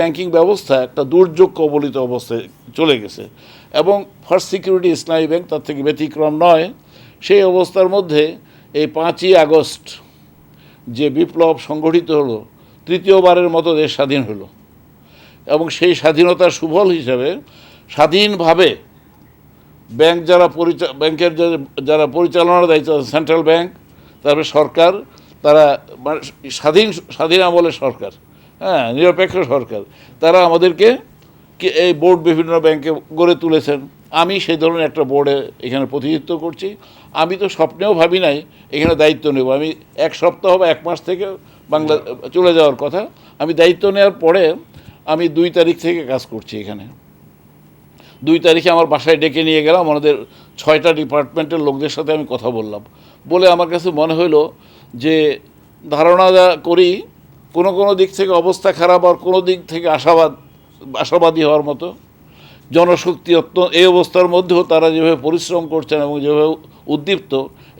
Banking ব্যবস্থা একটা দুর্যোগ কবলিত অবস্থায় চলে গেছে। এবং ফার্স্ট সিকিউরিটি ইসলামী ব্যাংক তার থেকে ব্যতিক্রম নয়। সেই অবস্থার মধ্যে এই পাঁচই আগস্ট যে বিপ্লব সংগঠিত হলো, তৃতীয়বারের মতো দেশ স্বাধীন হলো। এবং সেই স্বাধীনতার সুফল হিসাবে স্বাধীনভাবে ব্যাংক যারা পরিচা ব্যাংকের যারা- পরিচালনার দায়িত্ব সেন্ট্রাল ব্যাংক তারপরে সরকার, তারা মানে স্বাধীন স্বাধীন আমলের সরকার। হ্যাঁ নিরপেক্ষ সরকার। তারা আমাদেরকে এই বোর্ড বিভিন্ন ব্যাংকে গড়ে তুলেছেন। আমি সেই ধরনের একটা বোর্ডে এখানে প্রতিনিধিত্ব করছি। আমি তো স্বপ্নেও ভাবি নাই এখানে দায়িত্ব নেব। আমি এক সপ্তাহ বা এক মাস থেকে বাংলা চলে যাওয়ার কথা। আমি দায়িত্ব নেওয়ার পরে আমি দুই তারিখ থেকে কাজ করছি এখানে। দুই তারিখে আমার বাসায় ডেকে নিয়ে গেলাম। আমাদের ছয়টা ডিপার্টমেন্টের লোকদের সাথে আমি কথা বললাম। বলে আমার কাছে মনে হলো যে ধারণা করি কোনো কোনো দিক থেকে অবস্থা খারাপ আর কোনো দিক থেকে আশাবাদ, আশাবাদী হওয়ার মতো। জনশক্তি অত্য, এই অবস্থার মধ্যেও তারা যেভাবে পরিশ্রম করছেন এবং যেভাবে উদ্দীপ্ত,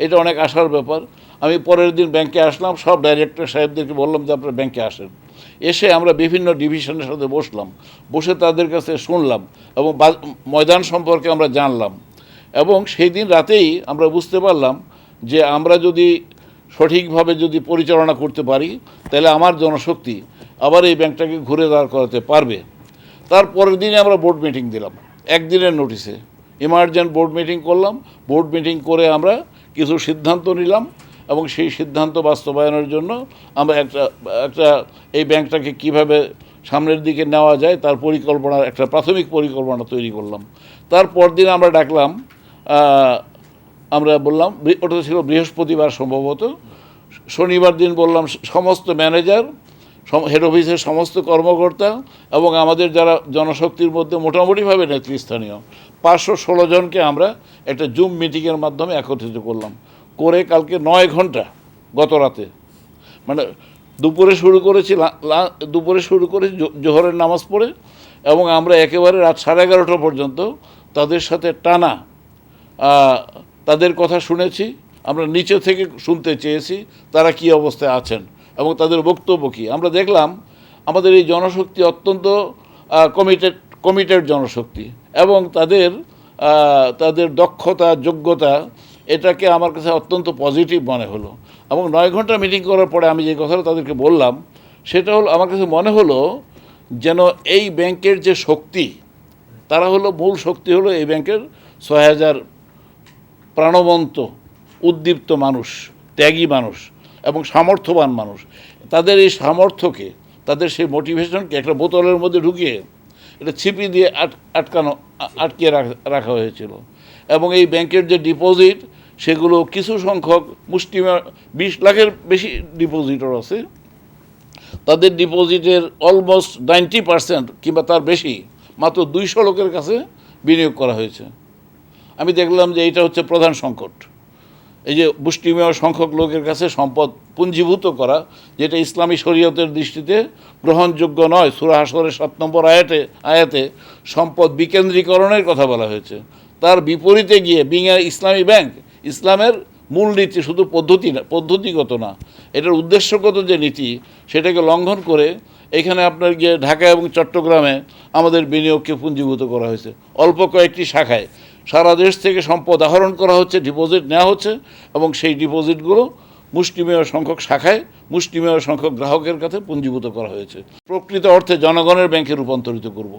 এটা অনেক আশার ব্যাপার। আমি পরের দিন ব্যাংকে আসলাম, সব ডাইরেক্টর সাহেবদেরকে বললাম যে আপনারা ব্যাংকে আসেন। এসে আমরা বিভিন্ন ডিভিশনের সাথে বসলাম, বসে তাদের কাছে শুনলাম এবং ময়দান সম্পর্কে আমরা জানলাম। এবং সেই দিন রাতেই আমরা বুঝতে পারলাম যে আমরা যদি সঠিকভাবে যদি পরিচালনা করতে পারি, তাহলে আমার জনশক্তি আবার এই ব্যাংকটাকে ঘুরে দাঁড় করাতে পারবে। তারপরের দিনে আমরা বোর্ড মিটিং দিলাম। একদিনের নোটিসে ইমার্জেন্ট বোর্ড মিটিং করলাম। বোর্ড মিটিং করে আমরা কিছু সিদ্ধান্ত নিলাম এবং সেই সিদ্ধান্ত বাস্তবায়নের জন্য আমরা একটা একটা এই ব্যাংকটাকে কীভাবে সামনের দিকে নেওয়া যায়, তার পরিকল্পনার একটা প্রাথমিক পরিকল্পনা তৈরি করলাম। তারপর দিন আমরা ডাকলাম আমরা বললাম ওটা ছিল বৃহস্পতিবার সম্ভবত। শনিবার দিন বললাম, সমস্ত ম্যানেজার হেড অফিসের সমস্ত কর্মকর্তা এবং আমাদের যারা জনশক্তির মধ্যে মোটামুটিভাবে নেতৃস্থানীয়, পাঁচশো ষোলো জনকে আমরা একটা জুম মিটিংয়ের মাধ্যমে একত্রিত করলাম। করে কালকে নয় ঘণ্টা গত রাতে। মানে দুপুরে শুরু করেছি দুপুরে শুরু করে জোহরের নামাজ পড়ে এবং আমরা একেবারে রাত সাড়ে এগারোটা পর্যন্ত তাদের সাথে টানা তাদের কথা শুনেছি, আমরা নিচে থেকে শুনতে চেয়েছি, তারা কি অবস্থায় আছেন এবং তাদের বক্তব্য কী। আমরা দেখলাম, আমাদের এই জনশক্তি অত্যন্ত কমিটেড কমিটেড জনশক্তি এবং তাদের তাদের দক্ষতা, যোগ্যতা, এটাকে আমার কাছে অত্যন্ত পজিটিভ মনে হলো এবং নয় ঘণ্টা মিটিং করার পরে আমি যে কথাটা তাদেরকে বললাম, সেটা হলো, আমার কাছে মনে হলো যেন এই ব্যাংকের যে শক্তি, তারা হলো মূল শক্তি হলো এই ব্যাংকের ছয় হাজার প্রাণবন্ত, উদ্দীপ্ত মানুষ, ত্যাগী মানুষ এবং সামর্থ্যবান মানুষ। তাদের এই সামর্থ্যকে, তাদের সেই মোটিভেশনকে একটা বোতলের মধ্যে ঢুকিয়ে এটা ছিপি দিয়ে আট, আটকানো আ- আটকে রাখ- রাখা হয়েছিল। এবং এই ব্যাংকের যে ডিপোজিট সেগুলো কিছু সংখ্যক মুষ্টিমা, বিশ লাখের বেশি ডিপোজিটর আছে। তাদের ডিপোজিটের অলমোস্ট নাইনটি পার্সেন্ট কিংবা তার বেশি মাত্র দুইশো লোকের কাছে বিনিয়োগ করা হয়েছে। আমি দেখলাম যে এইটা হচ্ছে প্রধান সংকট। এই যে মুষ্টিমেয় সংখ্যক লোকের কাছে সম্পদ পুঞ্জীভূত করা, যেটা ইসলামী শরীয়তের দৃষ্টিতে গ্রহণযোগ্য নয়, সুরা হাসরের সাত নম্বর আয়াতে আয়াতে সম্পদ বিকেন্দ্রীকরণের কথা বলা হয়েছে। তার বিপরীতে গিয়ে বিং ইসলামী ব্যাংক, ইসলামের মূল নীতি শুধু পদ্ধতি না, পদ্ধতিগত না, এটার উদ্দেশ্যগত যে নীতি, সেটাকে লঙ্ঘন করে এখানে আপনার গিয়ে ঢাকা এবং চট্টগ্রামে আমাদের বিনিয়োগকে পুঞ্জীভূত করা হয়েছে। অল্প কয়েকটি শাখায়। সারা দেশ থেকে সম্পদ আহরণ করা হচ্ছে ডিপোজিট নেওয়া হচ্ছে এবং সেই ডিপোজিটগুলো মুষ্টিমেয় সংখ্যক শাখায় মুষ্টিমেয় সংখ্যক গ্রাহকের কাছে পুঞ্জীভূত করা হয়েছে। প্রকৃত অর্থে জনগণের ব্যাংকে রূপান্তরিত করব।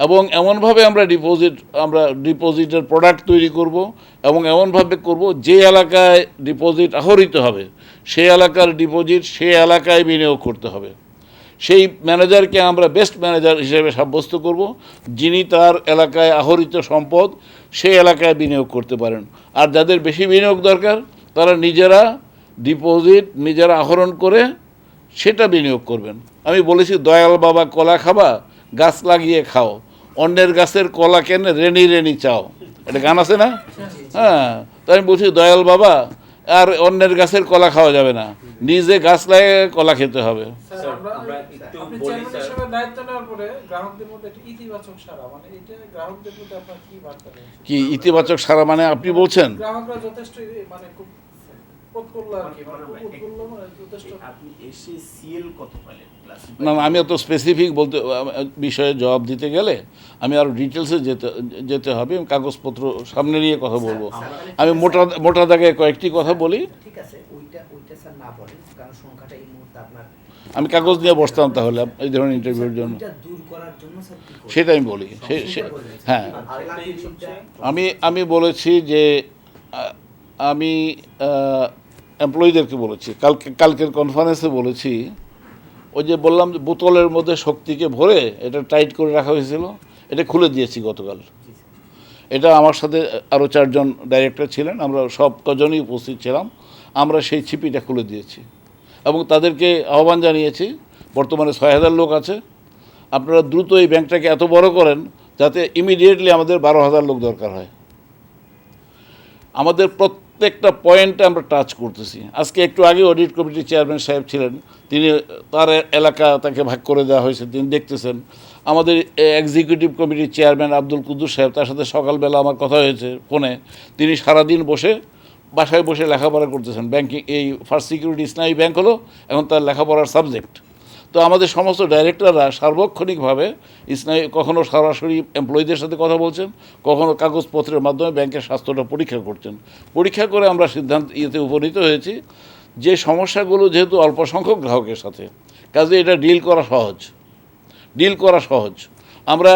এবং এমনভাবে আমরা ডিপোজিট আমরা ডিপোজিটের প্রোডাক্ট তৈরি করব এবং এমনভাবে করব যে এলাকায় ডিপোজিট আহরিত হবে সেই এলাকার ডিপোজিট সেই এলাকায় বিনিয়োগ করতে হবে। সেই ম্যানেজারকে আমরা বেস্ট ম্যানেজার হিসেবে সাব্যস্ত করব, যিনি তার এলাকায় আহরিত সম্পদ সেই এলাকায় বিনিয়োগ করতে পারেন। আর যাদের বেশি বিনিয়োগ দরকার, তারা নিজেরা ডিপোজিট নিজেরা আহরণ করে সেটা বিনিয়োগ করবেন। আমি বলেছি, দয়াল বাবা, কলা খাবা, গাছ লাগিয়ে খাও। অন্যের গাছের কলা কেনে রেনি রেনি চাও। এটা গান আছে না? হ্যাঁ। তাই আমি বলছি, দয়াল বাবা আর অন্যের গাছের কলা খাওয়া যাবে না। নিজে গাছ লাগিয়ে কলা খেতে হবে। স্যার, আমরা আমরা একটু আপনি বলি, চেয়ারম্যান স্যার। হিসেবে দায়িত্ব নেওয়ার পরে গ্রাহকদের মধ্যে একটা ইতিবাচক সারা মানে এটা গ্রাহকদের প্রতি আপনার কি বার্তা রয়েছে? কি ইতিবাচক সারা মানে আপনি বলছেন? না না, আমি অত স্পেসিফিক বলতে বিষয়ে জবাব দিতে গেলে আমি আরও ডিটেলসে যেতে যেতে হবে আমি কাগজপত্র সামনে নিয়ে কথা বলব। আমি মোটা মোটা দাগে কয়েকটি কথা বলি। ঠিক আছে ওইটা ওইটা স্যার না বলেন কারণ সংখ্যাটা এই মুহূর্তে আপনার আমি কাগজ নিয়ে বসতাম তাহলে এই ধরনের ইন্টারভিউর জন্য? সেটা আমি বলি সে- সে- হ্যাঁ। আমি আমি বলেছি যে আমি এমপ্লয়ীদেরকে বলেছি, কালকে, কালকের কনফারেন্সে বলেছি, ওই যে বললাম যে বোতলের মধ্যে শক্তিকে ভরে এটা টাইট করে রাখা হয়েছিল, এটা খুলে দিয়েছি গতকাল। এটা আমার সাথে আরও চারজন ডাইরেক্টর ছিলেন, আমরা সব কজনই উপস্থিত ছিলাম, আমরা সেই ছিপিটা খুলে দিয়েছি। এবং তাদেরকে আহ্বান জানিয়েছি, বর্তমানে ছয় হাজার লোক আছে, আপনারা দ্রুত এই ব্যাংকটাকে এত বড় করেন যাতে ইমিডিয়েটলি আমাদের বারো হাজার লোক দরকার হয়। আমাদের প্রত্যেকটা পয়েন্টে আমরা টাচ করতেছি। আজকে একটু আগে অডিট কমিটির চেয়ারম্যান সাহেব ছিলেন, তিনি তার এলাকা তাকে ভাগ করে দেওয়া হয়েছে, তিনি দেখতেছেন। আমাদের এক্সিকিউটিভ কমিটির চেয়ারম্যান আব্দুল কুদ্দুস সাহেব, তার সাথে সকালবেলা আমার কথা হয়েছে ফোনে। তিনি সারাদিন বসে বাসায় বসে লেখাপড়া করতেছেন। ব্যাংকিং এই ফার্স্ট সিকিউরিটি ইসলামী ব্যাংক হলো, এখন তার লেখাপড়ার সাবজেক্ট তো আমাদের সমস্ত ডাইরেক্টররা সার্বক্ষণিকভাবে ইসলামী কখনও সরাসরি এমপ্লয়ীদের সাথে কথা বলছেন কখনও কাগজপত্রের মাধ্যমে ব্যাংকের স্বাস্থ্যটা পরীক্ষা করছেন। পরীক্ষা করে আমরা সিদ্ধান্ত ইয়েতে উপনীত হয়েছি যে সমস্যাগুলো যেহেতু অল্প সংখ্যক গ্রাহকের সাথে, কাজে এটা ডিল করা সহজ। ডিল করা সহজ। আমরা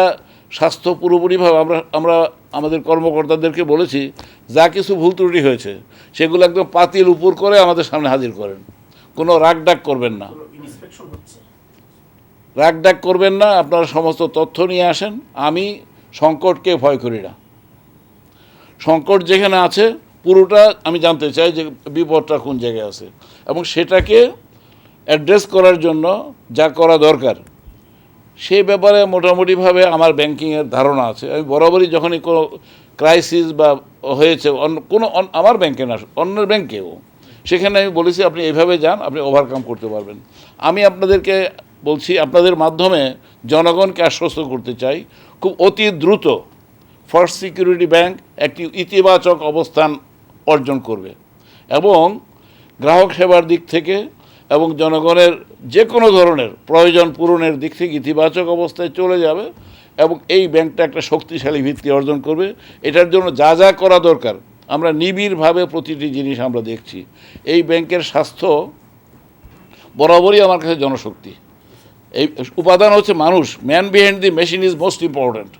স্বাস্থ্য পুরোপুরিভাবে আমরা আমরা আমাদের কর্মকর্তাদেরকে বলেছি, যা কিছু ভুল ত্রুটি হয়েছে, সেগুলো একদম পাতিল উপর করে আমাদের সামনে হাজির করেন। কোনো রাগ ডাক করবেন না। ইন্সপেকশন হচ্ছে রাগ ডাক করবেন না, আপনারা সমস্ত তথ্য নিয়ে আসেন, আমি সংকটকে ভয় করি না। সংকট যেখানে আছে, পুরোটা আমি জানতে চাই যে বিপদটা কোন জায়গায় আছে। এবং সেটাকে অ্যাড্রেস করার জন্য যা করা দরকার সেই ব্যাপারে মোটামুটিভাবে আমার ব্যাংকিংয়ের ধারণা আছে। আমি বরাবরই যখনই কোনো ক্রাইসিস বা হয়েছে অন্য কোনো আমার ব্যাংকে না, অন্যের ব্যাংকেও সেখানে আমি বলেছি, আপনি এইভাবে যান, আপনি ওভারকাম করতে পারবেন। আমি আপনাদেরকে বলছি, আপনাদের মাধ্যমে জনগণকে আশ্বস্ত করতে চাই। খুব অতি দ্রুত ফার্স্ট সিকিউরিটি ব্যাংক একটি ইতিবাচক অবস্থান অর্জন করবে এবং গ্রাহক সেবার দিক থেকে এবং জনগণের যে কোনো ধরনের প্রয়োজন পূরণের দিক থেকে ইতিবাচক অবস্থায় চলে যাবে এবং এই ব্যাংকটা একটা শক্তিশালী ভিত্তি অর্জন করবে। এটার জন্য যা যা করা দরকার, আমরা নিবিড়ভাবে প্রতিটি জিনিস আমরা দেখছি। এই ব্যাংকের স্বাস্থ্য বরাবরই আমার কাছে জনশক্তি। এই উপাদান হচ্ছে মানুষ। Man behind the machine is most important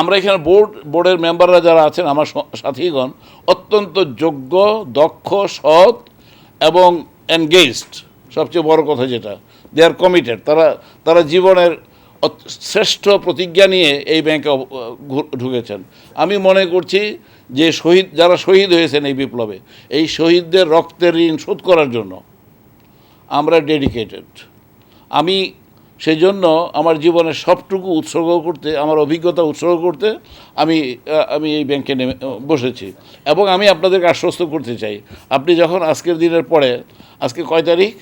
আমরা এখানে বোর্ড বোর্ডের মেম্বাররা যারা আছেন, আমার সাথীগণ, অত্যন্ত যোগ্য, দক্ষ, সৎ এবং এনগেজড সবচেয়ে বড় কথা যেটা দে আর কমিটেড তারা তারা জীবনের শ্রেষ্ঠ প্রতিজ্ঞা নিয়ে এই ব্যাংকে ঢুকেছেন। আমি মনে করছি যে শহীদ, যারা শহীদ হয়েছেন এই বিপ্লবে, এই শহীদদের রক্তের ঋণ শোধ করার জন্য আমরা ডেডিকেটেড আমি সেই জন্য আমার জীবনের সবটুকু উৎসর্গ করতে, আমার অভিজ্ঞতা উৎসর্গ করতে আমি আমি এই ব্যাংকে নেমে বসেছি। এবং আমি আপনাদেরকে আশ্বস্ত করতে চাই, আপনি যখন আজকের দিনের পরে, আজকে কয় তারিখ?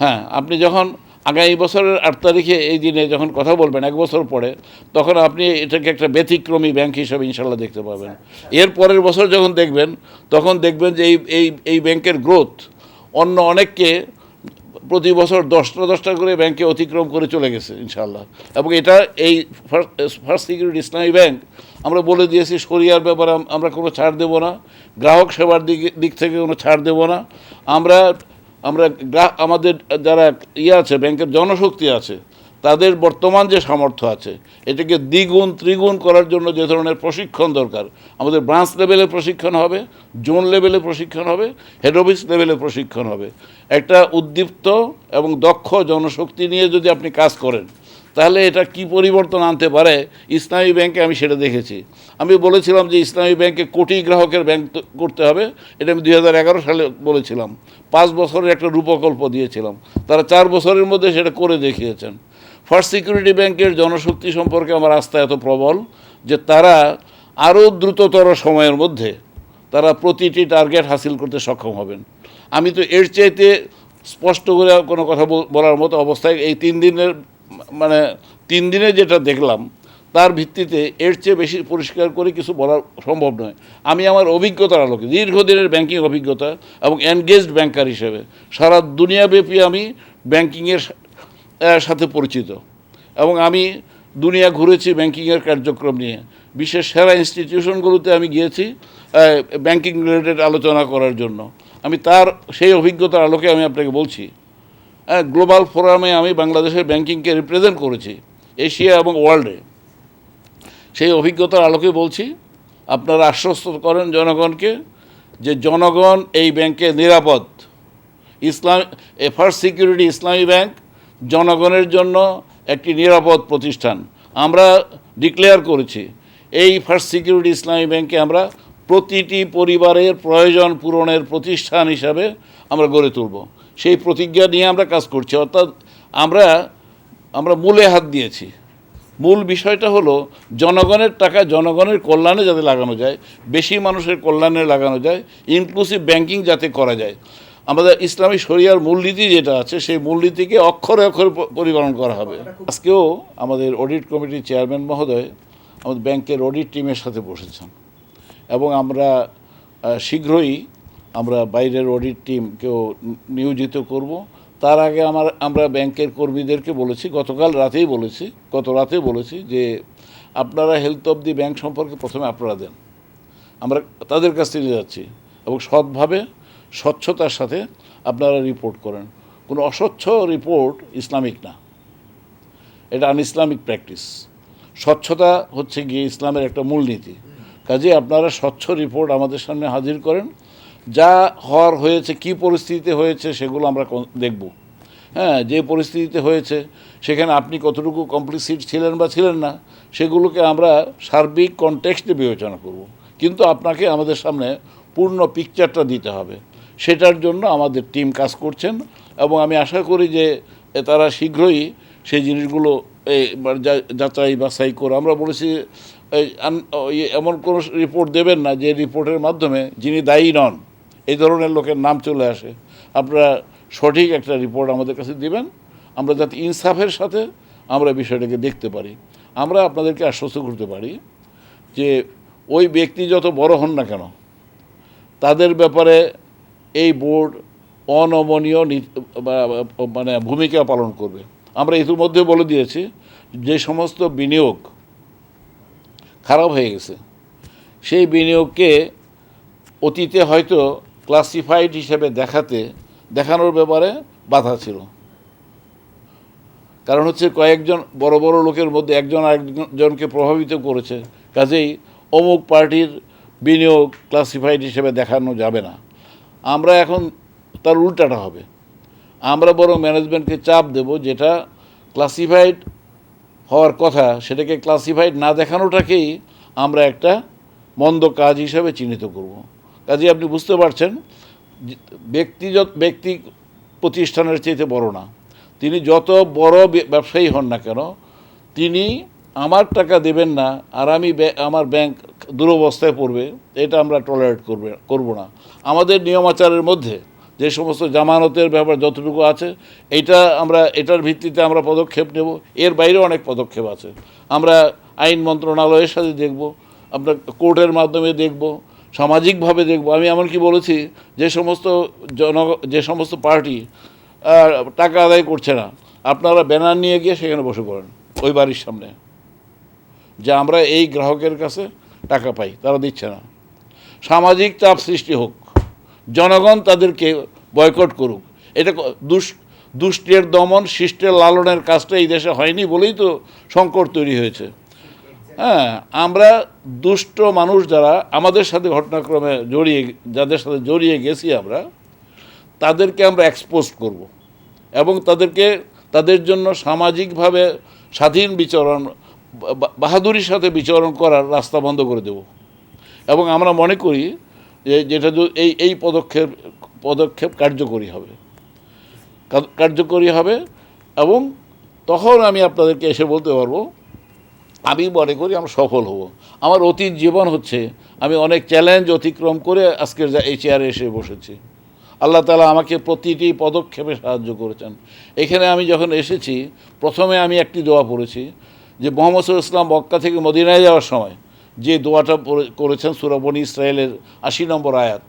হ্যাঁ আপনি যখন আগামী বছরের আট তারিখে এই দিনে যখন কথা বলবেন, এক বছর পরে, তখন আপনি এটাকে একটা ব্যতিক্রমী ব্যাংক হিসাবে ইনশাল্লাহ দেখতে পাবেন। এর পরের বছর যখন দেখবেন, তখন দেখবেন যে এই এই এই ব্যাংকের গ্রোথ অন্য অনেককে প্রতি বছর দশটা দশটা করে ব্যাংকে অতিক্রম করে চলে গেছে ইনশাল্লাহ এবং এটা এই ফার্স্ট সিকিউরিটি ইসলামী ব্যাংক, আমরা বলে দিয়েছি সরিয়ার ব্যাপারে আমরা কোনো ছাড় দেব না। গ্রাহক সেবার দিক দিক থেকে কোনো ছাড় দেব না। আমরা আমরা আমাদের যারা ইয়ে আছে, ব্যাংকের জনশক্তি আছে তাদের বর্তমান যে সামর্থ্য আছে, এটাকে দ্বিগুণ, ত্রিগুণ করার জন্য যে ধরনের প্রশিক্ষণ দরকার, আমাদের ব্রাঞ্চ লেভেলে প্রশিক্ষণ হবে, জোন লেভেলে প্রশিক্ষণ হবে, হেড অফিস লেভেলে প্রশিক্ষণ হবে। একটা উদ্দীপ্ত এবং দক্ষ জনশক্তি নিয়ে যদি আপনি কাজ করেন, তাহলে এটা কি পরিবর্তন আনতে পারে? ইসলামী ব্যাংকে আমি সেটা দেখেছি। আমি বলেছিলাম যে ইসলামী ব্যাংকে কোটি গ্রাহকের ব্যাংক করতে হবে, এটা আমি দুই হাজার এগারো সালে বলেছিলাম। পাঁচ বছরের একটা রূপকল্প দিয়েছিলাম। তারা চার বছরের মধ্যে সেটা করে দেখিয়েছেন। ফার্স্ট সিকিউরিটি ব্যাংকের জনশক্তি সম্পর্কে আমার আস্থা এত প্রবল যে তারা আরও দ্রুততর সময়ের মধ্যে তারা প্রতিটি টার্গেট হাসিল করতে সক্ষম হবেন। আমি তো এর চাইতে স্পষ্ট করে কোনো কথা বলার মতো অবস্থায় এই তিন দিনের মানে তিন দিনে যেটা দেখলাম, তার ভিত্তিতে এর চেয়ে বেশি পরিষ্কার করে কিছু বলা সম্ভব নয়। আমি আমার অভিজ্ঞতার আলোকে, দীর্ঘদিনের ব্যাংকিং অভিজ্ঞতা এবং এনগেজড ব্যাংকার হিসেবে, সারা দুনিয়াব্যাপী আমি ব্যাংকিংয়ের সাথে পরিচিত। এবং আমি দুনিয়া ঘুরেছি ব্যাংকিংয়ের কার্যক্রম নিয়ে। বিশ্বের সেরা ইনস্টিটিউশনগুলোতে আমি গিয়েছি ব্যাংকিং রিলেটেড আলোচনা করার জন্য। আমি তার সেই অভিজ্ঞতার আলোকে আমি আপনাকে বলছি। হ্যাঁ গ্লোবাল ফোরামে আমি বাংলাদেশের ব্যাংকিংকে রিপ্রেজেন্ট করেছি, এশিয়া এবং ওয়ার্ল্ডে। সেই অভিজ্ঞতার আলোকে বলছি, আপনারা আশ্বস্ত করেন জনগণকে যে জনগণ এই ব্যাংকে নিরাপদ। ইসলাম ফার্স্ট সিকিউরিটি ইসলামী ব্যাংক জনগণের জন্য একটি নিরাপদ প্রতিষ্ঠান। আমরা ডিক্লেয়ার করেছি, এই ফার্স্ট সিকিউরিটি ইসলামী ব্যাংকে আমরা প্রতিটি পরিবারের প্রয়োজন পূরণের প্রতিষ্ঠান হিসাবে আমরা গড়ে তুলব। সেই প্রতিজ্ঞা নিয়ে আমরা কাজ করছি। অর্থাৎ আমরা আমরা মূলে হাত দিয়েছি। মূল বিষয়টা হলো, জনগণের টাকা জনগণের কল্যাণে যাতে লাগানো যায়, বেশি মানুষের কল্যাণে লাগানো যায় ইনক্লুসিভ ব্যাংকিং যাতে করা যায়। আমাদের ইসলামী শরিয়ার মূলনীতি যেটা আছে, সেই মূলনীতিকে অক্ষরে অক্ষরে পরিপালন করা হবে। আজকেও আমাদের অডিট কমিটির চেয়ারম্যান মহোদয় আমাদের ব্যাংকের অডিট টিমের সাথে বসেছেন এবং আমরা শীঘ্রই আমরা বাইরের অডিট টিমকেও নিয়োজিত করব। তার আগে আমার, আমরা ব্যাংকের কর্মীদেরকে বলেছি, গতকাল রাতেই বলেছি, গত রাতে বলেছি যে আপনারা হেলথ অফ দি ব্যাংক সম্পর্কে প্রথমে আপনারা দেন। আমরা তাদের কাছ থেকে যাচ্ছি এবং সৎভাবে স্বচ্ছতার সাথে আপনারা রিপোর্ট করেন। কোনো অস্বচ্ছ রিপোর্ট ইসলামিক না। এটা আন ইসলামিক প্র্যাকটিস স্বচ্ছতা হচ্ছে গিয়ে ইসলামের একটা মূলনীতি। কাজে আপনারা স্বচ্ছ রিপোর্ট আমাদের সামনে হাজির করেন। যা হওয়ার হয়েছে, কি পরিস্থিতিতে হয়েছে সেগুলো আমরা দেখব। হ্যাঁ যে পরিস্থিতিতে হয়েছে, সেখানে আপনি কতটুকু কমপ্লিসিট ছিলেন বা ছিলেন না, সেগুলোকে আমরা সার্বিক কনটেক্সটে বিবেচনা করব। কিন্তু আপনাকে আমাদের সামনে পূর্ণ পিকচারটা দিতে হবে। সেটার জন্য আমাদের টিম কাজ করছেন এবং আমি আশা করি যে তারা শীঘ্রই সেই জিনিসগুলো যাচাই বাছাই করে আমরা বলেছি এমন কোনো রিপোর্ট দেবেন না যে রিপোর্টের মাধ্যমে যিনি দায়ী নন, এই ধরনের লোকের নাম চলে আসে। আপনারা সঠিক একটা রিপোর্ট আমাদের কাছে দিবেন, আমরা যাতে ইনসাফের সাথে আমরা বিষয়টাকে দেখতে পারি। আমরা আপনাদেরকে আশ্বস্ত করতে পারি যে ওই ব্যক্তি যত বড় হন না কেন, তাদের ব্যাপারে এই বোর্ড অনমনীয় মানে ভূমিকা পালন করবে। আমরা ইতিমধ্যে বলে দিয়েছি, যে সমস্ত বিনিয়োগ খারাপ হয়ে গেছে, সেই বিনিয়োগকে অতীতে হয়তো ক্লাসিফাইড হিসেবে দেখাতে, দেখানোর ব্যাপারে বাধা ছিল। কারণ হচ্ছে কয়েকজন বড় বড় লোকের মধ্যে একজন আরেকজনকে প্রভাবিত করেছে, কাজেই অমুক পার্টির বিনিয়োগ ক্লাসিফাইড হিসেবে দেখানো যাবে না। আমরা এখন তার উল্টাটা হবে। আমরা বরং ম্যানেজমেন্টকে চাপ দেব যেটা ক্লাসিফাইড হওয়ার কথা, সেটাকে ক্লাসিফাইড না দেখানোটাকেই আমরা একটা মন্দ কাজ হিসাবে চিহ্নিত করব। কাজে আপনি বুঝতে পারছেন ব্যক্তি ব্যক্তি প্রতিষ্ঠানের চাইতে বড় না। তিনি যত বড় ব্যবসায়ী হন না কেন, তিনি আমার টাকা দেবেন না আর আমি আমার ব্যাংক দুরবস্থায় পড়বে, এটা আমরা টলারেট করবে, করব না। আমাদের নিয়মাচারের মধ্যে যে সমস্ত জামানতের ব্যাপার যতটুকু আছে, এটা আমরা, এটার ভিত্তিতে আমরা পদক্ষেপ নেব। এর বাইরেও অনেক পদক্ষেপ আছে। আমরা আইন মন্ত্রণালয়ের সাথে দেখব, আমরা কোর্টের মাধ্যমে দেখব, সামাজিকভাবে দেখব। আমি এমনকি বলেছি, যে সমস্ত জন, যে সমস্ত পার্টি টাকা আদায় করছে না, আপনারা ব্যানার নিয়ে গিয়ে সেখানে বসে পড়েন, ওই বাড়ির সামনে। যে আমরা এই গ্রাহকের কাছে টাকা পাই, তারা দিচ্ছে না। সামাজিক চাপ সৃষ্টি হোক, জনগণ তাদেরকে বয়কট করুক, এটা দুষ দুষ্টের দমন, শিষ্টের লালনের কাজটা এই দেশে হয়নি বলেই তো সংকট তৈরি হয়েছে। হ্যাঁ আমরা দুষ্ট মানুষ যারা, আমাদের সাথে ঘটনাক্রমে জড়িয়ে, যাদের সাথে জড়িয়ে গেছি আমরা, তাদেরকে আমরা এক্সপোজ করব এবং তাদেরকে, তাদের জন্য সামাজিকভাবে স্বাধীন বিচরণ বাহাদুরির সাথে বিচরণ করার রাস্তা বন্ধ করে দেব। এবং আমরা মনে করি যে যেটা এই এই পদক্ষেপ পদক্ষেপ কার্যকরী হবে। কার্যকরী হবে এবং তখন আমি আপনাদেরকে এসে বলতে পারব, আমি মনে করি আমরা সফল হব। আমার অতীত জীবন হচ্ছে, আমি অনেক চ্যালেঞ্জ অতিক্রম করে আজকের যা এই চেয়ারে এসে বসেছি। আল্লাহ তালা আমাকে প্রতিটি পদক্ষেপে সাহায্য করেছেন। এখানে আমি যখন এসেছি, প্রথমে আমি একটি দোয়া পড়েছি যে মোহাম্মদ ইসলাম মক্কা থেকে মদিনায় যাওয়ার সময় যে দোয়াটা করেছেন সুরাবনি ইসরায়েলের আশি নম্বর আয়াত।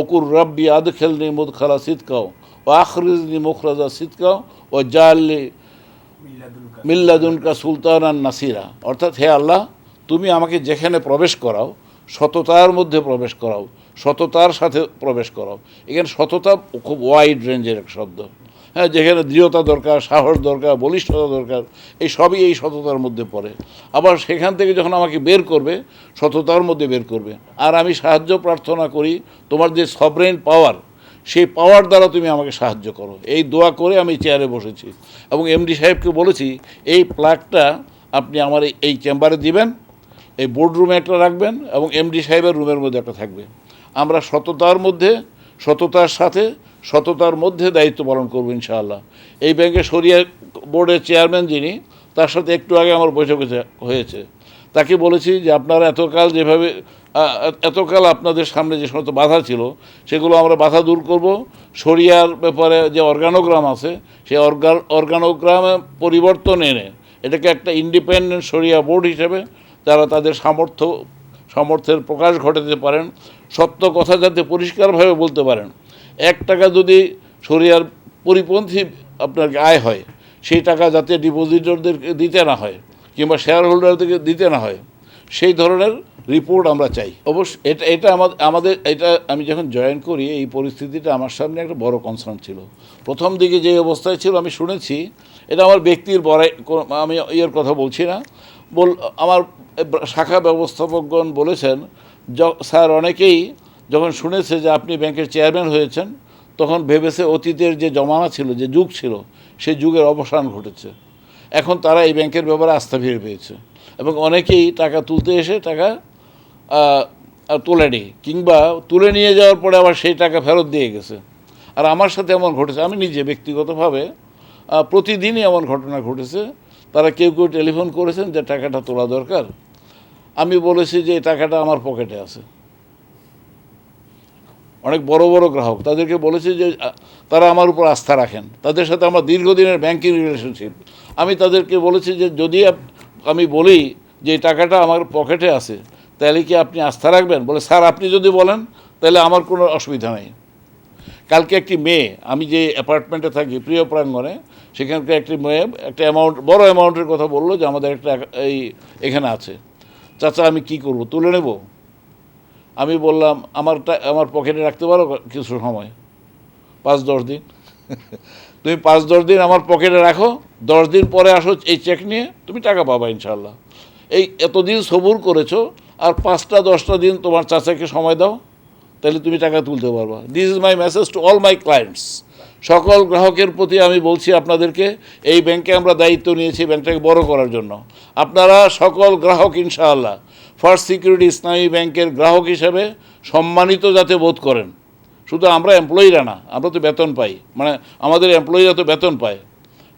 অকুর রব্বি আদ খেলনি মুদ খালা সিদকাও ও আখরিজনি মুখরাজা সিদকাও ও জাল্লি মিল্লাদুলকা সুলতান আর নাসিরা। অর্থাৎ হে আল্লাহ, তুমি আমাকে যেখানে প্রবেশ করাও, সততার মধ্যে প্রবেশ করাও, সততার সাথে প্রবেশ করাও। এখানে সততা খুব ওয়াইড রেঞ্জের এক শব্দ। হ্যাঁ যেখানে দৃঢ়তা দরকার, সাহস দরকার, বলিষ্ঠতা দরকার, এই সবই এই সততার মধ্যে পড়ে। আবার সেখান থেকে যখন আমাকে বের করবে, সততার মধ্যে বের করবে। আর আমি সাহায্য প্রার্থনা করি, তোমার যে সবরেন পাওয়ার সেই পাওয়ার দ্বারা তুমি আমাকে সাহায্য করো। এই দোয়া করে আমি চেয়ারে বসেছি। এবং এমডি সাহেবকে বলেছি, এই প্লাগটা আপনি আমার এই- চেম্বারে দিবেন, এই বোর্ড রুমে একটা রাখবেন এবং এমডি সাহেবের রুমের মধ্যে একটা থাকবে। আমরা সততার মধ্যে, সততার সাথে সততার মধ্যে দায়িত্ব পালন করব ইনশাআল্লাহ। এই ব্যাংকের সরিয়া বোর্ডের চেয়ারম্যান যিনি, তার সাথে একটু আগে আমার বৈঠক হয়েছে- তাকে বলেছি যে আপনারা এতকাল যেভাবে এতকাল আপনাদের সামনে যে সমস্ত বাধা ছিল, সেগুলো আমরা বাধা দূর করব। শরিয়ার ব্যাপারে যে অর্গানোগ্রাম আছে, সেই অর্গান অর্গানোগ্রামে পরিবর্তন এনে, এটাকে একটা ইন্ডিপেন্ডেন্ট শরিয়া বোর্ড হিসেবে তারা তাদের সামর্থ্য, সামর্থ্যের প্রকাশ ঘটাতে পারেন, সত্য কথা যাতে পরিষ্কারভাবে বলতে পারেন। এক টাকা যদি শরিয়ার পরিপন্থী আপনার আয় হয়, সেই টাকা যাতে ডিপোজিটরদেরকে দিতে না হয় কিংবা শেয়ার হোল্ডারদেরকে দিতে না হয়, সেই ধরনের রিপোর্ট আমরা চাই। অবশ্য এটা এটা আমাদের আমাদের, এটা আমি যখন জয়েন করি, এই পরিস্থিতিটা আমার সামনে একটা বড় কনসার্ন ছিল। প্রথম দিকে যে অবস্থায় ছিল, আমি শুনেছি, এটা আমার ব্যক্তির বড়াই আমি ইয়ের কথা বলছি না। বল, আমার শাখা ব্যবস্থাপকগণ বলেছেন স্যার অনেকেই যখন শুনেছে যে আপনি ব্যাংকের চেয়ারম্যান হয়েছেন, তখন ভেবেছে অতীতের যে জমানা ছিল, যে যুগ ছিল, সেই যুগের অবসান ঘটেছে। এখন তারা এই ব্যাংকের ব্যাপারে আস্থা ফিরে পেয়েছে। এবং অনেকেই টাকা তুলতে এসে টাকা তোলেনি কিংবা তুলে নিয়ে যাওয়ার পরে আবার সেই টাকা ফেরত দিয়ে গেছে। আর আমার সাথে এমন ঘটেছে, আমি নিজে ব্যক্তিগতভাবে প্রতিদিনই এমন ঘটনা ঘটেছে। তারা কেউ কেউ টেলিফোন করেছেন যে টাকাটা তোলা দরকার। আমি বলেছি যে টাকাটা আমার পকেটে আছে। অনেক বড় বড় গ্রাহক, তাদেরকে বলেছি যে তারা আমার উপর আস্থা রাখেন। তাদের সাথে আমার দীর্ঘদিনের ব্যাংকিং রিলেশনশিপ আমি তাদেরকে বলেছি যে, যদি আমি বলি যে টাকাটা আমার পকেটে আছে, তাহলে কি আপনি আস্থা রাখবেন? বলে, স্যার, আপনি যদি বলেন, তাহলে আমার কোনো অসুবিধা নেই। কালকে একটি মেয়ে, আমি যে অ্যাপার্টমেন্টে থাকি, প্রিয় প্রাঙ্গণে, সেখানকার একটি মেয়ে, একটা অ্যামাউন্ট বড় অ্যামাউন্টের কথা বলল যে, আমাদের একটা, এই, এখানে আছে। চাচা, আমি কি করব? তুলে নেব? আমি বললাম আমারটা আমার পকেটে রাখতে পারো কিছু সময়? পাঁচ, দশ দিন। তুমি পাঁচ, দশ দিন আমার পকেটে রাখো, দশ দিন পরে আসো এই চেক নিয়ে, তুমি টাকা পাবা ইনশাল্লাহ এই এতদিন সবুর করেছ, আর পাঁচটা, দশটা দিন তোমার চাচাকে সময় দাও, তাহলে তুমি টাকা তুলতে পারবা। This is my message to all my clients সকল গ্রাহকের প্রতি আমি বলছি আপনাদেরকে, এই ব্যাংকে আমরা দায়িত্ব নিয়েছি ব্যাংকটাকে বড় করার জন্য। আপনারা সকল গ্রাহক ইনশাআল্লাহ। ফার্স্ট সিকিউরিটি ইসলামী ব্যাংকের গ্রাহক হিসেবে সম্মানিত যাতে বোধ করেন। শুধু আমরা এমপ্লয়িরা না, আমরা তো বেতন পাই। মানে আমাদের এমপ্লয়িরা তো বেতন পায়।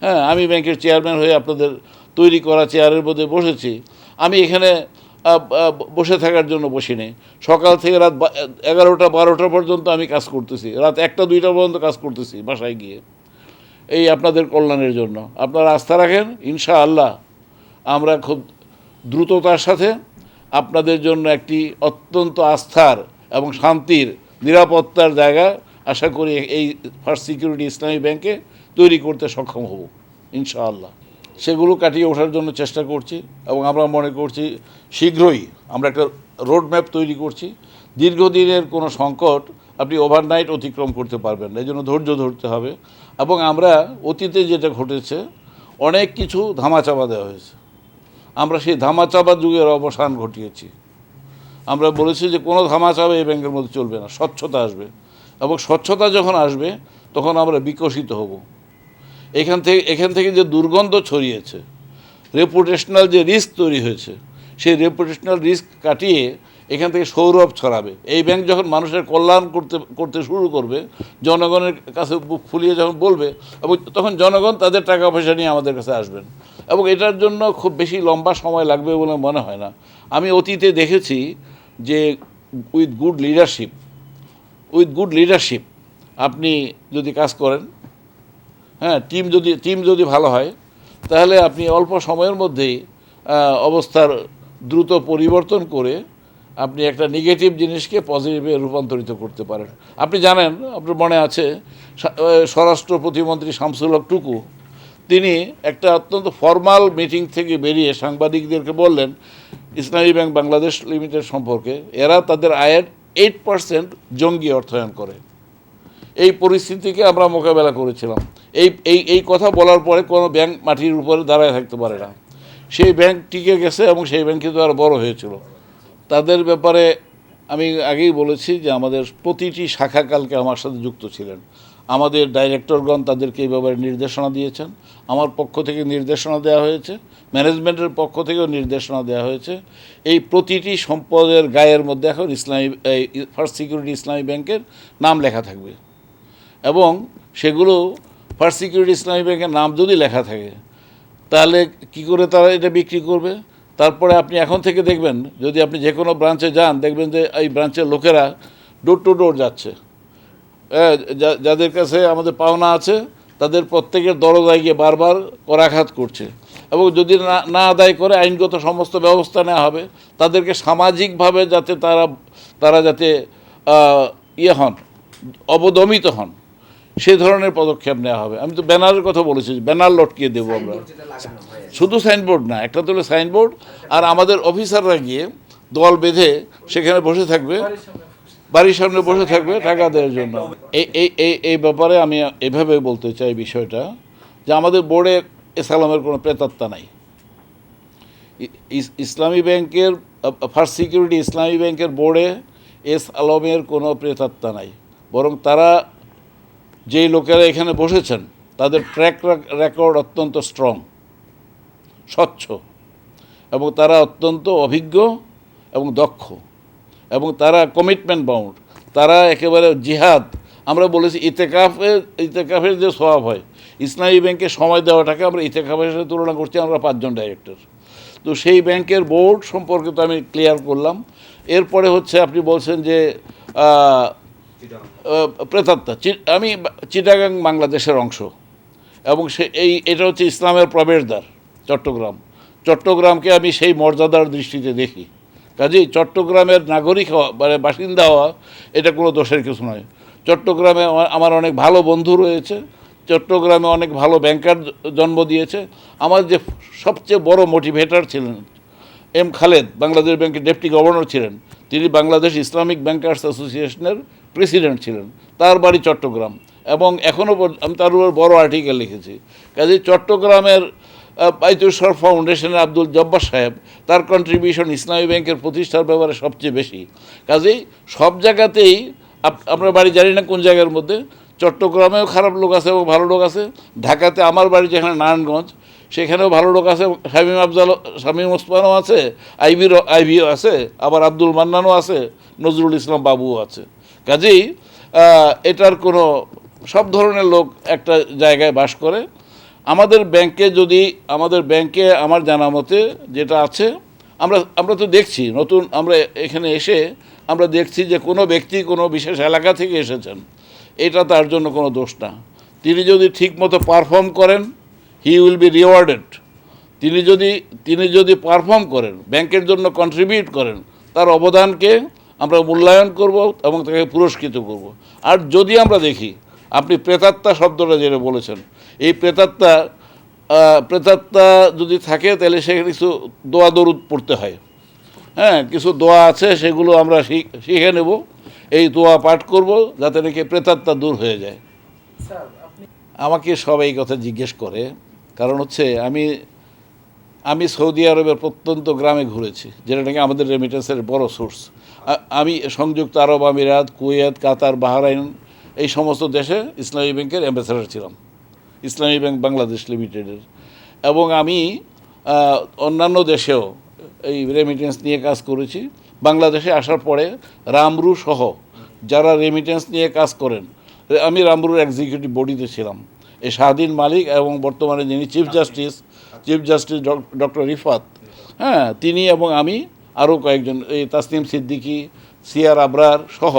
হ্যাঁ আমি ব্যাংকের চেয়ারম্যান হয়ে আপনাদের তৈরি করা চেয়ারের মধ্যে বসেছি। আমি এখানে বসে থাকার জন্য বসিনি। সকাল থেকে রাত এগারোটা, বারোটা পর্যন্ত আমি কাজ করতেছি। রাত একটা, দুইটা পর্যন্ত কাজ করতেছি বাসায় গিয়ে। এই আপনাদের কল্যাণের জন্য। আপনারা আস্থা রাখেন ইনশা আল্লাহ আমরা খুব দ্রুততার সাথে আপনাদের জন্য একটি অত্যন্ত আস্থার এবং শান্তির, নিরাপত্তার জায়গা আশা করি এই ফার্স্ট সিকিউরিটি ইসলামী ব্যাংকে তৈরি করতে সক্ষম হব, ইনশাআল্লাহ। সেগুলো কাটিয়ে ওঠার জন্য চেষ্টা করছি এবং আমরা মনে করছি শীঘ্রই আমরা একটা রোড ম্যাপ তৈরি করছি। দীর্ঘদিনের কোনো সংকট আপনি ওভারনাইট অতিক্রম করতে পারবেন না এই জন্য ধৈর্য ধরতে হবে। এবং আমরা অতীতে যেটা ঘটেছে, অনেক কিছু ধামাচাপা দেওয়া হয়েছে। আমরা সেই ধামাচাপা যুগের অবসান ঘটিয়েছি। আমরা বলেছি যে কোনো ধামাচাপা এই ব্যাংকের মধ্যে চলবে না, স্বচ্ছতা আসবে। এবং স্বচ্ছতা যখন আসবে, তখন আমরা বিকশিত হব। এখান থেকে এখান থেকে যে দুর্গন্ধ ছড়িয়েছে রেপুটেশনাল যে রিস্ক তৈরি হয়েছে, সেই রেপুটেশনাল রিস্ক কাটিয়ে এখান থেকে সৌরভ ছড়াবে। এই ব্যাংক যখন মানুষের কল্যাণ করতে করতে শুরু করবে, জনগণের কাছে বুক ফুলিয়ে যখন বলবে, এবং তখন জনগণ তাদের টাকা পয়সা নিয়ে আমাদের কাছে আসবেন। এবং এটার জন্য খুব বেশি লম্বা সময় লাগবে বলে মনে হয় না। আমি অতীতে দেখেছি যে with good leadership with good leadership আপনি যদি কাজ করেন হ্যাঁ টিম যদি টিম যদি ভালো হয়, তাহলে আপনি অল্প সময়ের মধ্যেই অবস্থার দ্রুত পরিবর্তন করে আপনি একটা নেগেটিভ জিনিসকে পজিটিভে রূপান্তরিত করতে পারেন। আপনি জানেন, আপনার মনে আছে স্বরাষ্ট্র প্রতিমন্ত্রী শামসুল হক টুকু তিনি একটা অত্যন্ত ফর্মাল মিটিং থেকে বেরিয়ে সাংবাদিকদেরকে বললেন, ইসলামী ব্যাংক বাংলাদেশ লিমিটেড সম্পর্কে এরা তাদের আয়ের এইট পার্সেন্ট জঙ্গি অর্থায়ন করে। এই পরিস্থিতিকে আমরা মোকাবেলা করেছিলাম। এই এই এই কথা বলার পরে কোনো ব্যাংক মাটির উপরে দাঁড়ায় থাকতে পারে না। সেই ব্যাংক টিকে গেছে এবং সেই ব্যাংক কিন্তু আরও বড় হয়েছিল। তাদের ব্যাপারে আমি আগেই বলেছি যে আমাদের প্রতিটি শাখা কালকে আমার সাথে যুক্ত ছিলেন। আমাদের ডাইরেক্টরগণ তাদেরকে এই ব্যাপারে নির্দেশনা দিয়েছেন। আমার পক্ষ থেকে নির্দেশনা দেওয়া হয়েছে। ম্যানেজমেন্টের পক্ষ থেকেও নির্দেশনা দেওয়া হয়েছে। এই প্রতিটি সম্পদের গায়ের মধ্যে এখন ইসলামী, এই ফার্স্ট সিকিউরিটি ইসলামী ব্যাংকের নাম লেখা থাকবে। এবং সেগুলো ফার্স্ট সিকিউরিটি ইসলামী ব্যাংকের নাম যদি লেখা থাকে, তাহলে কি করে তারা এটা বিক্রি করবে? তারপরে আপনি এখন থেকে দেখবেন, যদি আপনি যে কোনো ব্রাঞ্চে যান, দেখবেন যে এই ব্রাঞ্চের লোকেরা ডোর টু ডোর যাচ্ছে। যাদের কাছে আমাদের পাওনা আছে, তাদের প্রত্যেকের দরজায় গিয়ে বারবার করাঘাত করছে। এবং যদি না না আদায় করে, আইনগত সমস্ত ব্যবস্থা নেওয়া হবে, তাদেরকে সামাজিকভাবে যাতে তারা তারা যাতে ইয়ে হন, অবদমিত হন সেই ধরনের পদক্ষেপ নেওয়া হবে। আমি তো ব্যানারের কথা বলেছি, ব্যানার লটকিয়ে দেবো আমরা। শুধু সাইনবোর্ড না, একটা তো সাইনবোর্ড, আর আমাদের অফিসাররা গিয়ে দল বেঁধে সেখানে বসে থাকবে। বাড়ির সামনে বসে থাকবে টাকা দেওয়ার জন্য। এই এই এই ব্যাপারে আমি এভাবে বলতে চাই বিষয়টা যে আমাদের বোর্ডে এসালামের কোনো প্রেতাত্মা নাই। ইসলামী ব্যাংকের, ফার্স্ট সিকিউরিটি ইসলামী ব্যাংকের বোর্ডে এস আলমের কোনো প্রেতাত্মা নাই। বরং তারা যেই লোকেরা এখানে বসেছেন, তাদের ট্র্যাক রেকর্ড অত্যন্ত স্ট্রং, স্বচ্ছ এবং তারা অত্যন্ত অভিজ্ঞ এবং দক্ষ। এবং তারা কমিটমেন্ট বাউন্ড তারা একেবারে জিহাদ। আমরা বলেছি ইতেকাফের ইতেকাফের যে স্বভাব হয়, ইসলামী ব্যাংকে সময় দেওয়াটাকে আমরা ইতেকাফের সাথে তুলনা করছি, আমরা পাঁচজন ডাইরেক্টর তো সেই ব্যাংকের বোর্ড সম্পর্কে তো আমি ক্লিয়ার করলাম। এরপরে হচ্ছে আপনি বলছেন যে প্রেতাত্মা আমি চিটাগাং বাংলাদেশের অংশ। এবং সে, এই, এটা হচ্ছে ইসলামের প্রবেশদ্বার, চট্টগ্রাম। চট্টগ্রামকে আমি সেই মর্যাদার দৃষ্টিতে দেখি। কাজেই চট্টগ্রামের নাগরিক হওয়া মানে বাসিন্দা হওয়া, এটা কোনো দোষের কিছু নয়। চট্টগ্রামে আমার অনেক ভালো বন্ধু রয়েছে, চট্টগ্রামে অনেক ভালো ব্যাংকার জন্ম দিয়েছে। আমার যে সবচেয়ে বড় মোটিভেটার ছিলেন এম খালেদ, বাংলাদেশ ব্যাংকের ডেপুটি গভর্নর ছিলেন। তিনি বাংলাদেশ ইসলামিক ব্যাংকার্স অ্যাসোসিয়েশনের প্রেসিডেন্ট ছিলেন। তার বাড়ি চট্টগ্রাম এবং এখনও আমি তার উপর বড় আর্টিকেল লিখেছি। কাজে চট্টগ্রামের বাইতুস্বর ফাউন্ডেশনের আব্দুল জব্বার সাহেব, তার কন্ট্রিবিউশন ইসলামী ব্যাংকের প্রতিষ্ঠার ব্যাপারে সবচেয়ে বেশি। কাজেই সব জায়গাতেই আপ- আমরা বাড়ি জানি না কোন জায়গার মধ্যে, চট্টগ্রামেও খারাপ লোক আছে এবং ভালো লোক আছে, ঢাকাতে আমার বাড়ি যেখানে নারায়ণগঞ্জ, সেখানেও ভালো লোক আছে, শামীম আফজাল, শামীম ওসমানও আছে আইবির আইবিও আছে, আবার আব্দুল মান্নানও আছে, নজরুল ইসলাম বাবুও আছে। কাজেই এটার কোনো, সব ধরনের লোক একটা জায়গায় বাস করে আমাদের ব্যাংকে যদি, আমাদের ব্যাংকে আমার জানা মতে যেটা আছে, আমরা আমরা তো দেখছি, নতুন আমরা এখানে এসে আমরা দেখছি যে কোনো ব্যক্তি কোনো বিশেষ এলাকা থেকে এসেছেন, এটা তার জন্য কোনো দোষ না। তিনি যদি ঠিকমতো পারফর্ম করেন হি উইল বি রিওয়ার্ডেড তিনি যদি তিনি যদি পারফর্ম করেন, ব্যাংকের জন্য কন্ট্রিবিউট করেন, তার অবদানকে আমরা মূল্যায়ন করব এবং তাকে পুরস্কৃত করব। আর যদি আমরা দেখি, আপনি প্রেতাত্মা শব্দটা যেটা বলেছেন এই প্রেতাত্মা প্রেতাত্মা যদি থাকে তাহলে সেখানে কিছু দোয়া দরুদ পড়তে হয়। হ্যাঁ কিছু দোয়া আছে সেগুলো আমরা শিখ- শিখে নেব। এই দোয়া পাঠ করব যাতে নাকি প্রেতাত্মা দূর হয়ে যায়। আমাকে সবাই এই কথা জিজ্ঞেস করে কারণ হচ্ছে আমি আমি সৌদি আরবের প্রত্যন্ত গ্রামে ঘুরেছি যেটা নাকি আমাদের রেমিটেন্সের বড় সোর্স আমি সংযুক্ত আরব আমিরাত কুয়েত কাতার বাহরাইন এই সমস্ত দেশে ইসলামী ব্যাংকের অ্যাম্বাসেডার ছিলাম। ইসলামী ব্যাংক বাংলাদেশ লিমিটেডের। এবং আমি অন্যান্য দেশেও এই রেমিটেন্স নিয়ে কাজ করেছি। বাংলাদেশে আসার পরে রামরু সহ যারা রেমিটেন্স নিয়ে কাজ করেন আমি রামরুর এক্সিকিউটিভ বডিতে ছিলাম। এই শাহদিন মালিক এবং বর্তমানে যিনি chief justice chief justice doctor Rifat হ্যাঁ তিনি এবং আমি আরও কয়েকজন এই তাসনিম সিদ্দিকী সিয়ার আবরার সহ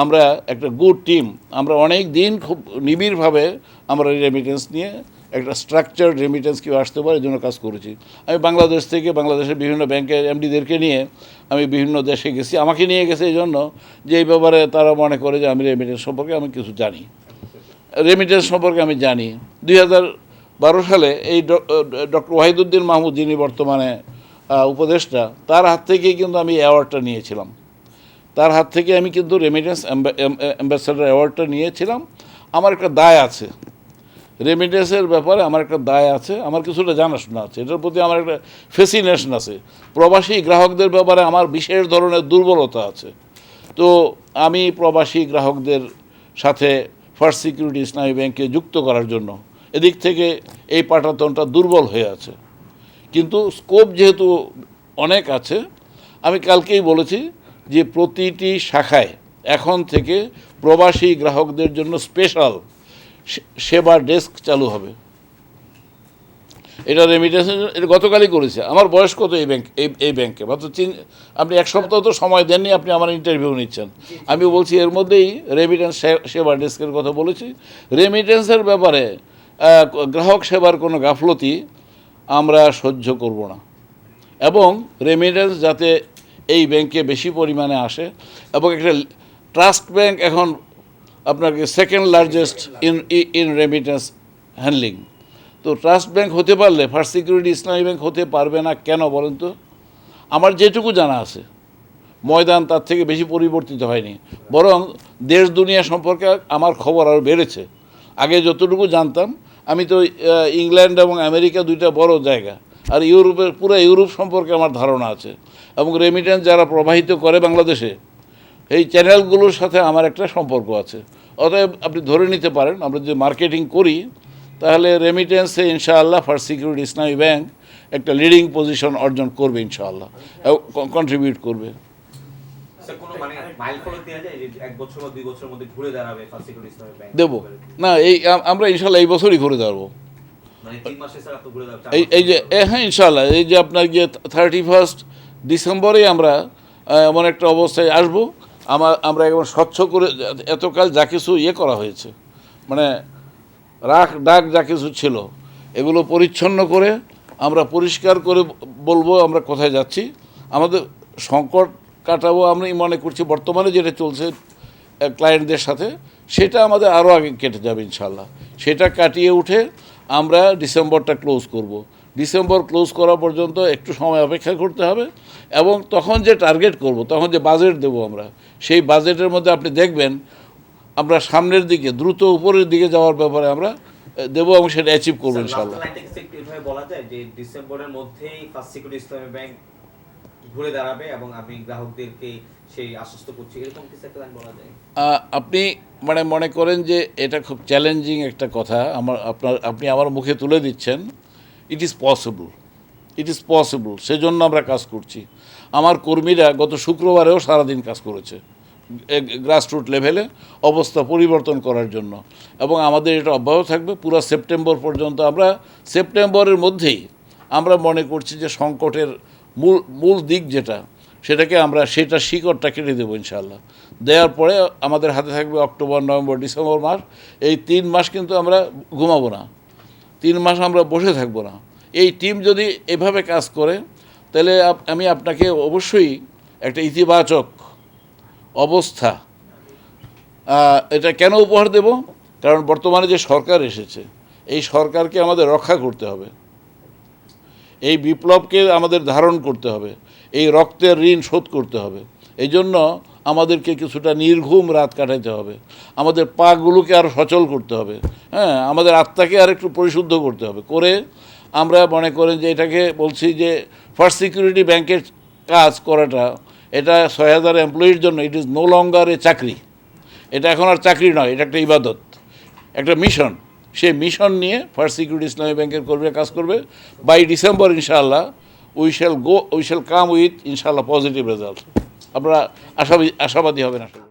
আমরা একটা গুড টিম আমরা অনেক দিন খুব নিবিড়ভাবে আমরা রেমিটেন্স নিয়ে একটা স্ট্রাকচার রেমিটেন্স কেউ আসতে পারে জন্য কাজ করেছি। আমি বাংলাদেশ থেকে বাংলাদেশের বিভিন্ন ব্যাংকের এমডিদেরকে নিয়ে আমি বিভিন্ন দেশে গেছি, আমাকে নিয়ে গেছে এই জন্য যে এই ব্যাপারে তারা মনে করে যে আমি রেমিটেন্স সম্পর্কে আমি কিছু জানি। রেমিটেন্স সম্পর্কে আমি জানি। দুই হাজার বারো সালে এই ডক্টর ওয়াহিদুদ্দিন মাহমুদ যিনি বর্তমানে উপদেষ্টা, তার হাত থেকেই কিন্তু আমি অ্যাওয়ার্ডটা নিয়েছিলাম। তার হাত থেকে আমি কিন্তু রেমিটেন্স অ্যাম্বাসাডার অ্যাওয়ার্ডটা নিয়েছিলাম। আমার একটা দায় আছে। রেমিডেন্সের ব্যাপারে আমার একটা দায় আছে। আমার কিছুটা জানাশোনা আছে। এটার প্রতি আমার একটা ফেসিনেশন আছে। প্রবাসী গ্রাহকদের ব্যাপারে আমার বিশেষ ধরনের দুর্বলতা আছে। তো আমি প্রবাসী গ্রাহকদের সাথে ফার্স্ট সিকিউরিটি ইসলামী ব্যাংকে যুক্ত করার জন্য এদিক থেকে এই পাটাতনটা দুর্বল হয়ে আছে। কিন্তু স্কোপ যেহেতু অনেক আছে, আমি কালকেই বলেছি যে প্রতিটি শাখায় এখন থেকে প্রবাসী গ্রাহকদের জন্য স্পেশাল সেবা ডেস্ক চালু হবে। এটা রেমিটেন্স এটা গতকালই করেছে। আমার বয়স কত এই ব্যাংক এই এই ব্যাংকে মাত্র তিন, আপনি এক সপ্তাহ তো সময় দেননি, আপনি আমার ইন্টারভিউ নিচ্ছেন। আমি বলছি এর মধ্যেই রেমিটেন্স সেবা ডেস্কের কথা বলেছি। রেমিটেন্সের ব্যাপারে গ্রাহক সেবার কোনো গাফলতি আমরা সহ্য করব না। এবং রেমিটেন্স যাতে এই ব্যাংকে বেশি পরিমাণে আসে এবং একটা ট্রাস্ট ব্যাংক এখন আপনাকে second largest in in remittance handling তো ট্রাস্ট ব্যাংক হতে পারলে ফার্স্ট সিকিউরিটি ইসলামী ব্যাংক হতে পারবে না কেন বলেন তো? আমার যেটুকু জানা আছে, ময়দান তার থেকে বেশি পরিবর্তিত হয়নি। বরং দেশ দুনিয়া সম্পর্কে আমার খবর আরও বেড়েছে। আগে যতটুকু জানতাম, আমি তো ইংল্যান্ড এবং আমেরিকা দুইটা বড় জায়গা। আর ইউরোপের, পুরো ইউরোপ সম্পর্কে আমার ধারণা আছে। এবং রেমিটেন্স যারা প্রবাহিত করে বাংলাদেশে এই চ্যানেলগুলোর সাথে আমার একটা সম্পর্ক আছে। অতএব আপনি ধরে নিতে পারেন আমরা যদি মার্কেটিং করি তাহলে রেমিটেন্সে ইনশাআল্লাহ ফার্স্ট সিকিউরিটি ইসলামী ব্যাংক একটা লিডিং পজিশন অর্জন করবে ইনশাআল্লাহ কন্ট্রিবিউট করবে। মানে দেবো। না এই আমরা ইনশাল্লাহ এই বছরই ঘুরে দাঁড়াবো। মানে এই যে হ্যাঁ ইনশাল্লাহ এই যে আপনার যে থার্টি ফার্স্ট ডিসেম্বরে আমরা এমন একটা অবস্থায় আসব। আমার, আমরা একবার স্বচ্ছ করে, এতকাল যা কিছু ইয়ে করা হয়েছে মানে রাখ ডাক যা কিছু ছিল, এগুলো পরিচ্ছন্ন করে আমরা পরিষ্কার করে বলব আমরা কোথায় যাচ্ছি। আমাদের সংকট কাটাবো আমি মনে করছি বর্তমানে যেটা চলছে ক্লায়েন্টদের সাথে, সেটা আমাদের আরও আগে কেটে যাবে ইনশাল্লাহ সেটা কাটিয়ে উঠে আমরা ডিসেম্বরটা ক্লোজ করব। ডিসেম্বর ক্লোজ করা পর্যন্ত একটু সময় অপেক্ষা করতে হবে এবং তখন যে টার্গেট করব তখন যে বাজেট দেব আমরা সেই বাজেটের মধ্যে আপনি দেখবেন আমরা সামনের দিকে দ্রুত উপরের দিকে যাওয়ার ব্যাপারে আমরা দেবো এবং সেটা অ্যাচিভ করব ইনশাল্লাহ বলা যায় যে ডিসেম্বরের মধ্যেই ফার্স্ট সিকিউরিটি ইসলামী ব্যাংক ঘুরে দাঁড়াবে এবং আমি গ্রাহকদেরকে সেই আশ্বস্ত করছি। এরকম কিছু একটা বলা যায়? আপনি মানে মনে করেন যে এটা খুব চ্যালেঞ্জিং একটা কথা আমার আপনার আপনি আমার মুখে তুলে দিচ্ছেন। It is possible it is possible সেজন্য আমরা কাজ করছি। আমার কর্মীরা গত শুক্রবারেও সারাদিন কাজ করেছে। গ্রাসরুট লেভেলে অবস্থা পরিবর্তন করার জন্য। এবং আমাদের এটা অব্যাহত থাকবে। পুরো সেপ্টেম্বর পর্যন্ত আমরা, সেপ্টেম্বরের মধ্যেই আমরা মনে করছি যে সংকটের মূল মূল দিক যেটা, সেটাকে আমরা সেটা শিকড়টা কেটে দেবো ইনশাল্লাহ দেওয়ার পরে আমাদের হাতে থাকবে অক্টোবর, নভেম্বর, ডিসেম্বর মাস। এই তিন মাস কিন্তু আমরা ঘুমাবো না। তিন মাস আমরা বসে থাকব না। এই টিম যদি এভাবে কাজ করে, তাহলে আমি আপনাকে অবশ্যই একটা ইতিবাচক অবস্থা এটা কেন উপহার দেব? কারণ বর্তমানে যে সরকার এসেছে, এই সরকারকে আমাদের রক্ষা করতে হবে। এই বিপ্লবকে আমাদের ধারণ করতে হবে। এই রক্তের ঋণ শোধ করতে হবে। এই জন্য আমাদেরকে কিছুটা নির্ঘুম রাত কাটাইতে হবে। আমাদের পাগুলোকে আরও সচল করতে হবে। হ্যাঁ আমাদের আত্মাকে আর একটু পরিশুদ্ধ করতে হবে। করে আমরা মনে করেন যে এটাকে বলছি যে ফার্স্ট সিকিউরিটি ব্যাংকের কাজ করাটা, এটা ছয় হাজার এমপ্লয়ির জন্য ইট ইজ নো লঙ্গার এ চাকরি। এটা এখন আর চাকরি নয়, এটা একটা ইবাদত, একটা মিশন সেই মিশন নিয়ে ফার্স্ট সিকিউরিটি ইসলামী ব্যাংকের কর্মীরা কাজ করবে। বাই ডিসেম্বর ইনশাআল্লাহ we shall go we shall come with ইনশাআল্লাহ পজিটিভ রেজাল্ট আশাবাদী আশাবাদী হবেন আসলে।